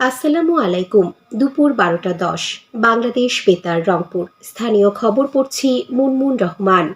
আসসালামু আলাইকুম। দুপুর বারোটা দশ। বাংলাদেশ বেতার রংপুর। স্থানীয় খবর পড়ছি মুনমুন রহমান।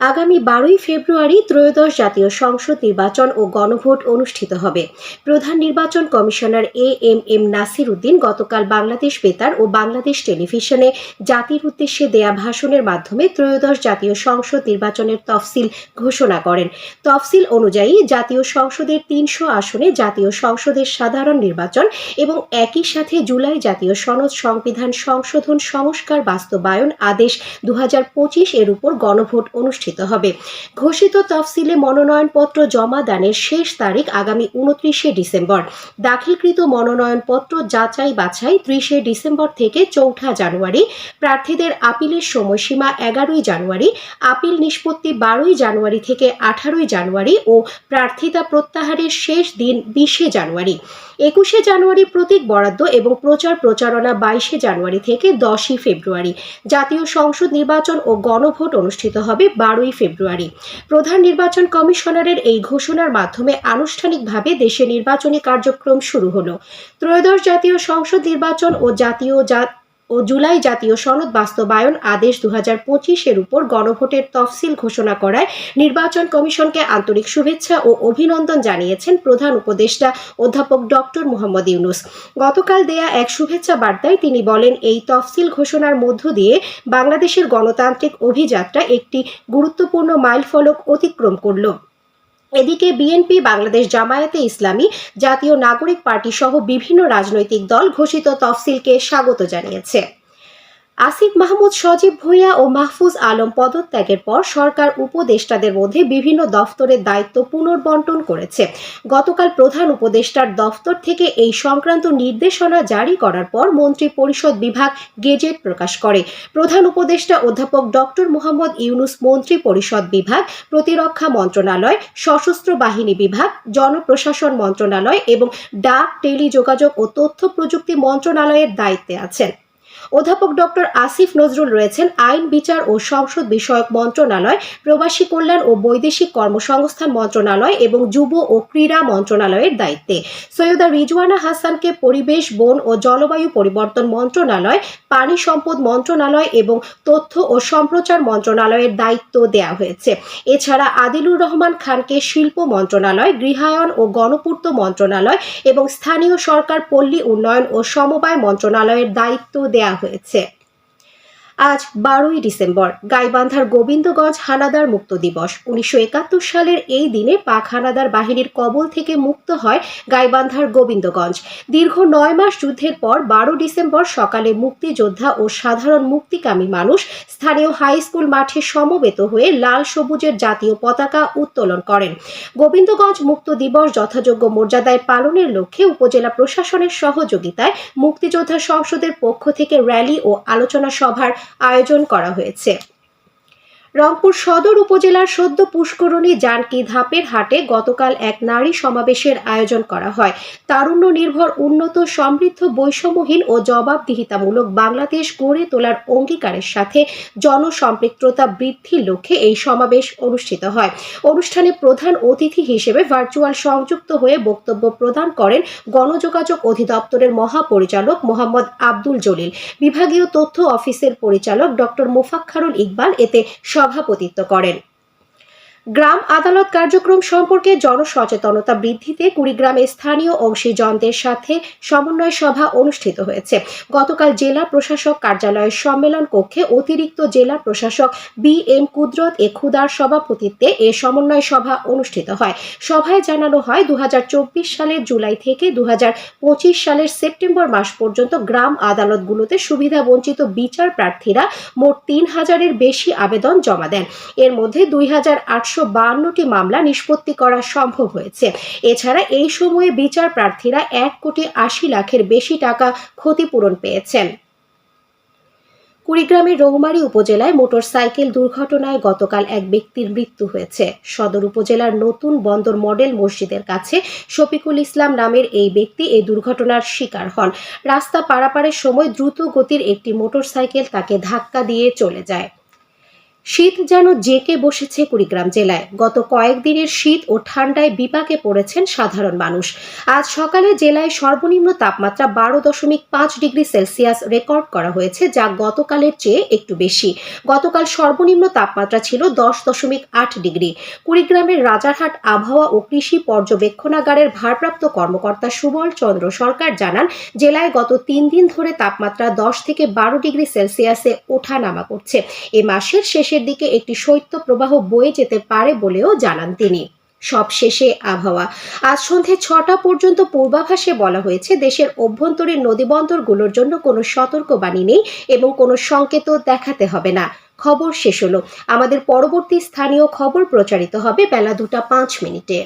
আগামী বারোই ফেব্রুয়ারি ত্রয়োদশ জাতীয় সংসদ নির্বাচন ও গণভোট অনুষ্ঠিত হবে। প্রধান নির্বাচন commissioner A M M Nasir Uddin গতকাল বাংলাদেশ বেতার ও বাংলাদেশ টেলিভিশনে জাতির উদ্দেশ্যে দেয়া ভাষণের মাধ্যমে ত্রয়োদশ জাতীয় সংসদ নির্বাচনের তফসিল ঘোষণা করেন। তফসিল অনুযায়ী জাতীয় সংসদের তিনশো আসনে জাতীয় সংসদের সাধারণ নির্বাচন এবং একই সাথে জুলাই জাতীয় সনদ সংবিধান সংশোধন সংস্কার বাস্তবায়ন আদেশ দু হাজার পঁচিশ এর উপর গণভোট অনুষ্ঠিত হবে। ঘোষিত তফসিলে মনোনয়নপত্র জমা দানের শেষ তারিখ আগামী উনত্রিশে ডিসেম্বর। দাখিলকৃত মনোনয়নপত্র যাচাই বাছাই ত্রিশে ডিসেম্বর থেকে চৌঠা জানুয়ারি। প্রার্থীদের আপিলের সময়সীমা এগারোই জানুয়ারি, আপিল নিষ্পত্তি বারোই জানুয়ারি থেকে আঠারোই জানুয়ারি ও প্রার্থিতা প্রত্যাহারের শেষ দিন বিশে জানুয়ারি। একুশে জানুয়ারি প্রতীক বরাদ্দ এবং প্রচার প্রচারণা বাইশে জানুয়ারি থেকে দশই ফেব্রুয়ারি। জাতীয় সংসদ নির্বাচন ও গণভোট অনুষ্ঠিত হবে বারোই ফেব্রুয়ারি। প্রধান নির্বাচন কমিশনারের এই ঘোষণার মাধ্যমে আনুষ্ঠানিকভাবে দেশে নির্বাচনী কার্যক্রম শুরু হলো। ত্রয়োদশ জাতীয় সংসদ নির্বাচন ও জাতীয় ও জুলাই জাতীয় সনদ বাস্তবায়ন আদেশ দুহাজার পঁচিশ এর উপর গণভোটের তফসিল ঘোষণা করায় নির্বাচন কমিশনকে আন্তরিক শুভেচ্ছা ও অভিনন্দন জানিয়েছেন প্রধান উপদেষ্টা অধ্যাপক ডক্টর মোহাম্মদ ইউনুস। গতকাল দেয়া এক শুভেচ্ছা বার্তায় তিনি বলেন, এই তফসিল ঘোষণার মধ্য দিয়ে বাংলাদেশের গণতান্ত্রিক অভিযাত্রা একটি গুরুত্বপূর্ণ মাইলফলক অতিক্রম করল। এদিকে বিএনপি, বাংলাদেশ জামায়াতে ইসলামী, জাতীয় নাগরিক পার্টি সহ বিভিন্ন রাজনৈতিক দল ঘোষিত তফসিলকে স্বাগত জানিয়েছে। আসিফ মাহমুদ, সজীব ভূঁইয়া ও মাহফুজ আলম পদত্যাগের পর সরকার উপদেষ্টাদের মধ্যে বিভিন্ন দফতরের দায়িত্ব পুনর্বন্টন করেছে। গতকাল প্রধান উপদেষ্টার দফতর থেকে এই সংক্রান্ত নির্দেশনা জারি করার পর মন্ত্রী পরিষদ বিভাগ গেজেট প্রকাশ করে। প্রধান উপদেষ্টা অধ্যাপক ডক্টর মোহাম্মদ ইউনুস, মন্ত্রী পরিষদ বিভাগ, প্রতিরক্ষা মন্ত্রণালয়, সশস্ত্র বাহিনী বিভাগ, জনপ্রশাসন মন্ত্রণালয় এবং ডাক, টেলিযোগাযোগ ও তথ্য প্রযুক্তি মন্ত্রণালয়ের দায়িত্বে আছেন। অধ্যাপক ডক্টর আসিফ নজরুল রয়েছেন আইন, বিচার ও সংসদ বিষয়ক মন্ত্রণালয়, প্রবাসী কল্যাণ ও বৈদেশিক কর্মসংস্থান মন্ত্রণালয় এবং যুব ও ক্রীড়া মন্ত্রণালয়ের দায়িত্বে। সৈয়দা রিজওয়ানা হাসানকে পরিবেশ, বন ও জলবায়ু পরিবর্তন মন্ত্রণালয়, পানি সম্পদ মন্ত্রণালয় এবং তথ্য ও সম্প্রচার মন্ত্রণালয়ের দায়িত্ব দেওয়া হয়েছে। এছাড়া আদিলুর রহমান খানকে শিল্প মন্ত্রণালয়, গৃহায়ন ও গণপূর্ত মন্ত্রণালয় এবং স্থানীয় সরকার পল্লী উন্নয়ন ও সমবায় মন্ত্রণালয়ের দায়িত্ব দেওয়া হয়েছে। আজ বারোই ডিসেম্বর, গাইবান্ধার গোবিন্দগঞ্জ হানাদার মুক্ত দিবস। উনিশশো একাত্তর সালের এই দিনে পাক হানাদার বাহিনীর কবল থেকে মুক্ত হয় গাইবান্ধার গোবিন্দগঞ্জ। দীর্ঘ নয় মাস যুদ্ধের পর বারো ডিসেম্বর সকালে মুক্তিযোদ্ধা ও সাধারণ মুক্তিকামী মানুষ স্থানীয় হাই স্কুল মাঠে সমবেত হয়ে লাল সবুজের জাতীয় পতাকা উত্তোলন করেন। গোবিন্দগঞ্জ মুক্ত দিবস যথাযোগ্য মর্যাদায় পালনের লক্ষ্যে উপজেলা প্রশাসনের সহযোগিতায় মুক্তিযোদ্ধা সংসদের পক্ষ থেকে র্যালি ও আলোচনা সভার আয়োজন করা হয়েছে। রংপুর সদর উপজেলার সদ্য পুষ্করণী জানকি ধাপের হাটে গতকাল এক নারী সমাবেশের আয়োজন করা হয়। তারুণ্য নির্ভর, উন্নত, সমৃদ্ধ, বৈষম্যহীন ও জবাবদিহিতামূলক বাংলাদেশ গড়ে তোলার অঙ্গীকারের সাথে জনসম্পৃক্ততা বৃদ্ধির লক্ষ্যে এই সমাবেশ অনুষ্ঠিত হয়। অনুষ্ঠানে প্রধান অতিথি হিসেবে ভার্চুয়াল সংযুক্ত হয়ে বক্তব্য প্রদান করেন গণযোগাযোগ অধিদপ্তরের মহাপরিচালক মোহাম্মদ আব্দুল জলিল। বিভাগীয় তথ্য অফিসের পরিচালক ডক্টর মোফাক্খারুল ইকবাল। এতে সভাপতিত্ব করেন। গ্রাম আদালত কার্যক্রম সম্পর্কে জনসচেতনতা বৃদ্ধিতে কুড়িগ্রামে স্থানীয় অংশীজনদের সাথে সমন্বয় সভা অনুষ্ঠিত হয়েছে। গতকাল জেলা প্রশাসক কার্যালয়ের সম্মেলন কক্ষে অতিরিক্ত জেলা প্রশাসক বি এম কুদরত এ খুদার সভাপতিত্বে এ সমন্বয় সভা অনুষ্ঠিত হয়। সভায় জানানো হয় দু হাজার চব্বিশ সালের জুলাই থেকে দু হাজার পঁচিশ সালের সেপ্টেম্বর মাস পর্যন্ত গ্রাম আদালতগুলোতে সুবিধা বঞ্চিত বিচার প্রার্থীরা মোট তিন হাজারের বেশি আবেদন জমা দেন। এর মধ্যে দুই হাজার আটশো বান্নটি মামলা নিষ্পত্তি করা সম্ভব হয়েছে। এছাড়া এই সময়ে বিচার প্রার্থীরা এক কোটি আশি লাখের বেশি টাকা ক্ষতিপূরণ পেয়েছেন। কুড়িগ্রামের রৌমারী উপজেলায় মোটরসাইকেল দুর্ঘটনায় গতকাল এক ব্যক্তির মৃত্যু হয়েছে। সদর উপজেলার নতুন বন্দর মডেল মসজিদের কাছে শফিকুল ইসলাম নামের এই ব্যক্তি এই দুর্ঘটনার শিকার হন। রাস্তা পারাপারের সময় দ্রুত গতির একটি মোটরসাইকেল তাকে ধাক্কা দিয়ে চলে যায়। শীত যেন জেকে বসেছে কুড়িগ্রাম জেলায়। গত কয়েকদিনের শীত ও ঠান্ডায় বিপাকে পড়েছেন সাধারণ মানুষ। আজ সকালে জেলায় সর্বনিম্ন তাপমাত্রা বারো দশমিক পাঁচ ডিগ্রি সেলসিয়াস রেকর্ড করা হয়েছে, যা গতকালের চেয়ে একটু বেশি। গতকাল সর্বনিম্ন তাপমাত্রা ছিল দশ দশমিক আট ডিগ্রি। কুড়িগ্রামের রাজারহাট আবহাওয়া ও কৃষি পর্যবেক্ষণাগারের ভারপ্রাপ্ত কর্মকর্তা সুবল চন্দ্র সরকার জানান, জেলায় গত তিন দিন ধরে তাপমাত্রা দশ থেকে বারো ডিগ্রি সেলসিয়াসে ওঠানামা করছে। এ মাসের শেষের দিকে একটি শৈত্য প্রবাহ বয়ে যেতে পারে বলেও জানান তিনি। সব শেষে আবহাওয়া। আজ সন্ধে ছটা পর্যন্ত পূর্বাভাসে বলা হয়েছে, দেশের অভ্যন্তরীণ নদীবন্দরগুলোর জন্য কোনো সতর্কবাণী নেই এবং কোনো সংকেতও দেখাতে হবে না। খবর শেষ হলো। আমাদের পরবর্তী স্থানীয় খবর প্রচারিত হবে বেলা দুটা পাঁচ মিনিটে।